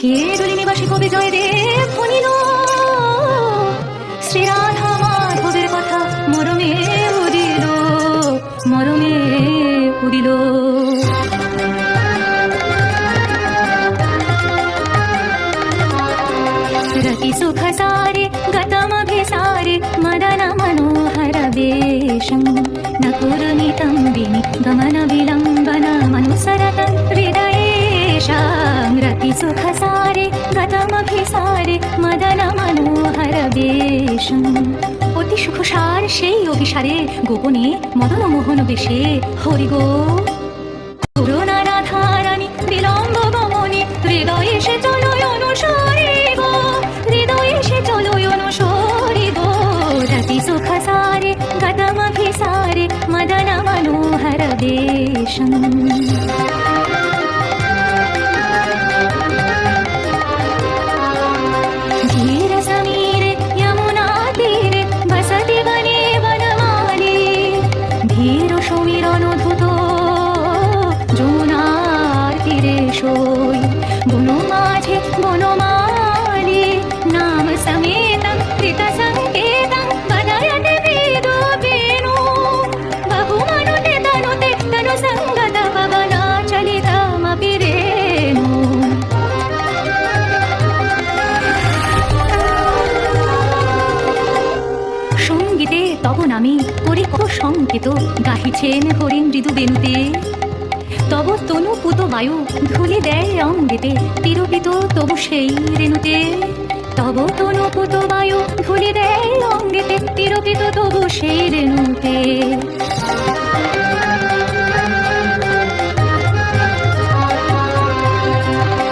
কে নিবাসী কবি জয়দেব ফণিল শ্রীরাধা মাধবের কথা মরমে উদিল মরমে উদিল रति सुख सारे गतमभिसारे मदन मनोहर वेशं न कुरुनितं विनि गमन विलम्बन मनुसरत हृदयेशां रति सुख सारे गतमभिसारे मदन मनोहर বেশম অতি সুখসার সেই অভিসারে গোপনে মদন মোহন বেশে হরিগো করুণা রাধারানী বিলম্ব গমনে হৃদয়ে সে চলো অনুসরে গো হৃদয়ে সে চলো অনুসরে গো রতি সুখ সারে গতমভিসারে মদন মনোহর দেশম সই বন মাঝে বনমালি নাম সমেতম কৃত সংকেতম বদয়তে বেদ বেণু বহু মনুতে তনুতে, তনু সঙ্গত পবনা চলিতমপি রেণু। সঙ্গীতে তব নামে করে কত সংকেত, গাহিছেন হরিণ মৃদু বেনুতে। তব তনু পুত বায়ু ধুলি দেয় অঙ্গেতে তিরোপিত তবু সেই রেণুতে। তব তনু পুত বায়ু ধুলি দেয় অঙ্গেতে তিরোপিত তবু সেই রেণুতে।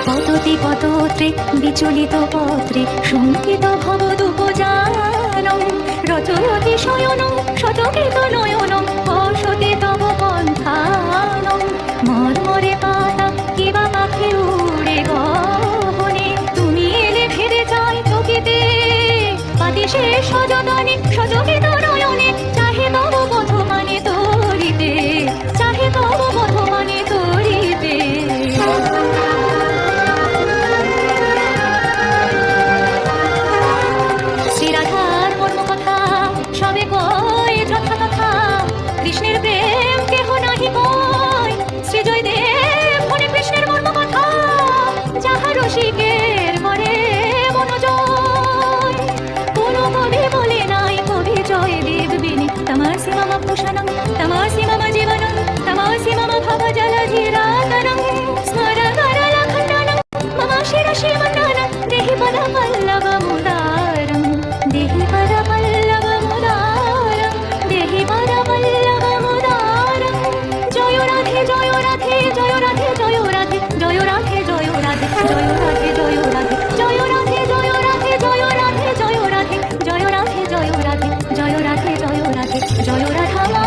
কততি কতত্রে বিচলিত পত্রে, শঙ্কিত ভবদুপজানম রচয়তি শয়নম শতকৃত নয়নম সে সযতনে সজকিত নয়নে চাহে তব পথ মানে তরিতে, চাহে তব শ্রীরাধার মর্ম কথা সবে কয় কৃষ্ণের প্রেম কেহ নাহি తమాసిమం భూషణం తమాసి మమ జీవనం తమాసి మమ భవ జలధిరాతనం స్మర కరల ఖండనం మమ శిరసి మండనం దేహి పద పల్లవ ముదా জয় রাধা